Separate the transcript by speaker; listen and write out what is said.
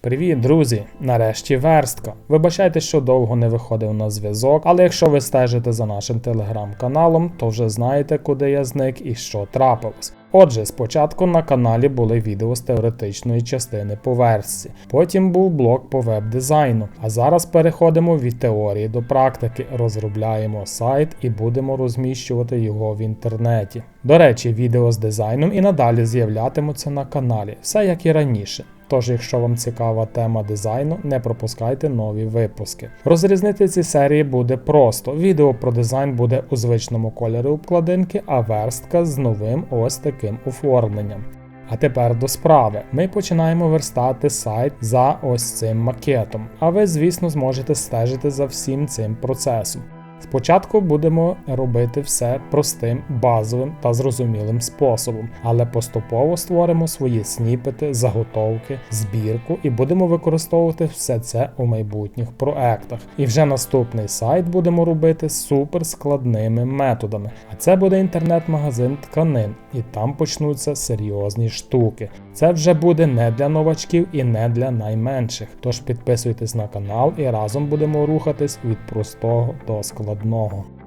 Speaker 1: Привіт, друзі! Нарешті верстка. Вибачайте, що довго не виходив на зв'язок, але якщо ви стежите за нашим телеграм-каналом, то вже знаєте, куди я зник і що трапилось. Отже, спочатку на каналі були відео з теоретичної частини по верстці, потім був блок по веб-дизайну. А зараз переходимо від теорії до практики, розробляємо сайт і будемо розміщувати його в інтернеті. До речі, відео з дизайном і надалі з'являтимуться на каналі, все як і раніше. Тож, якщо вам цікава тема дизайну, не пропускайте нові випуски. Розрізнити ці серії буде просто. Відео про дизайн буде у звичному кольорі обкладинки, а верстка з новим ось таким оформленням. А тепер до справи. Ми починаємо верстати сайт за ось цим макетом, а ви, звісно, зможете стежити за всім цим процесом. Спочатку будемо робити все простим, базовим та зрозумілим способом, але поступово створимо свої сніпети, заготовки, збірку і будемо використовувати все це у майбутніх проектах. І вже наступний сайт будемо робити супер складними методами. А це буде інтернет-магазин тканин, і там почнуться серйозні штуки. Це вже буде не для новачків і не для найменших. Тож підписуйтесь на канал і разом будемо рухатись від простого до складного. Одного.